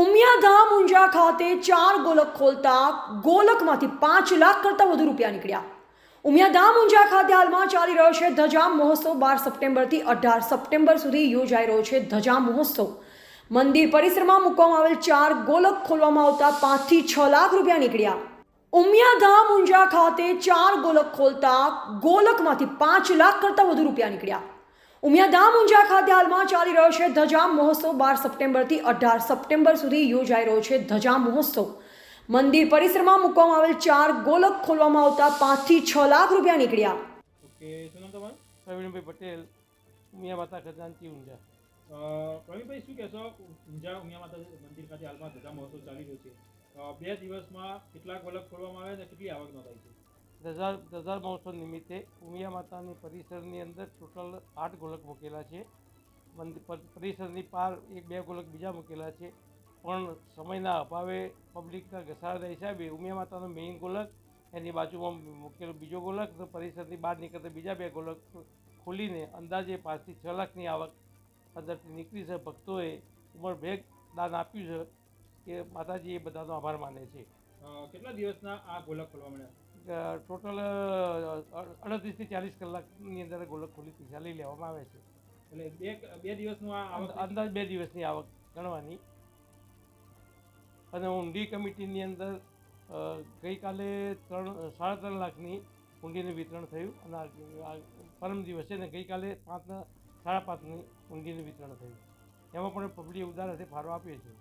ઉમિયાધામ ઊંઝા ખાતે ચાર ગોલક ખોલતા ગોલકમાંથી પાંચ લાખ કરતાં વધુ રૂપિયા નીકળ્યા. ઉમિયાધામ ઊંઝા ખાતે હાલમાં ચાલી રહ્યો છે ધજામ મહોત્સવ. બાર સપ્ટેમ્બરથી અઢાર સપ્ટેમ્બર સુધી યોજાઈ રહ્યો છે ધજામ મહોત્સવ. મંદિર પરિસરમાં મૂકવામાં આવેલ ચાર ગોલક ખોલવામાં આવતા પાંચથી છ લાખ રૂપિયા નીકળ્યા. ઉમિયાધામ ઊંઝા ખાતે ચાર ગોલક ખોલતા ગોલકમાંથી પાંચ લાખ કરતાં વધુ રૂપિયા નીકળ્યા. ઉમિયાધામ ઊંઝા ખાતે હાલમાં ચાલી રહ્યો છે ધજામ મહોત્સવ. બાર સપ્ટેમ્બરથી અઢાર સપ્ટેમ્બર સુધી યોજાઈ રહ્યો છે ધજામ મહોત્સવ. મંદિર પરિસરમાં મૂકવામાં આવેલ ચાર ગોલક ખોલવામાં આવતા પાંચથી છ લાખ રૂપિયા નીકળ્યા. ઓકે શું નામ તમારું? પ્રવીણભાઈ પટેલ ઉમિયા માતા ખજાનચી ઊંઝા. પ્રવીણભાઈ શું કહેશો? ઊંઝા ઉમિયા માતા મંદિર ખાતે હાલમાં ધજા મહોત્સવ ચાલી રહ્યો છે. બે દિવસમાં કેટલા ગોલક ખોલવામાં આવે અને કેટલી આવક નોંધાઈ છે? દજાર દજાર મહોત્સવ નિમિત્તે ઉમિયા માતાની પરિસરની અંદર ટોટલ આઠ ગોલક મૂકેલા છે. મંદિર પરિસરની પાર એક, બે ગોલક બીજા મૂકેલા છે. પણ સમયના અભાવે પબ્લિકના ઘસારાના હિસાબે ઉમિયા માતાનો મેઇન ગોલક, એની બાજુમાં મૂકેલો બીજો ગોલક, તો પરિસરની બહાર નીકળતા બીજા બે ગોલક ખોલીને અંદાજે પાંચથી છ લાખની આવક અંદરથી નીકળી છે. ભક્તોએ ઉમરભેગ દાન આપ્યું છે. કે માતાજી એ બધાનો આભાર માને છે. કેટલા દિવસના આ ગોલક ખોલવા મળ્યા? ટોટલ અડત્રીસથી ચાલીસ કલાકની અંદર ગોલક ખોલી પૈસા લઈ લેવામાં આવે છે. એટલે બે બે દિવસનું આ અંદાજ બે દિવસની આવક ગણવાની. અને ઊંડી કમિટીની અંદર ગઈકાલે ત્રણ સાડા ત્રણ લાખની ઊંડીનું વિતરણ થયું અને પરમ દિવસે ને ગઈકાલે પાંચના સાડા પાંચની ઊંડીનું વિતરણ થયું. એમાં પણ પબ્લિક ઉદાર હાથે ફાળો આપીએ છે.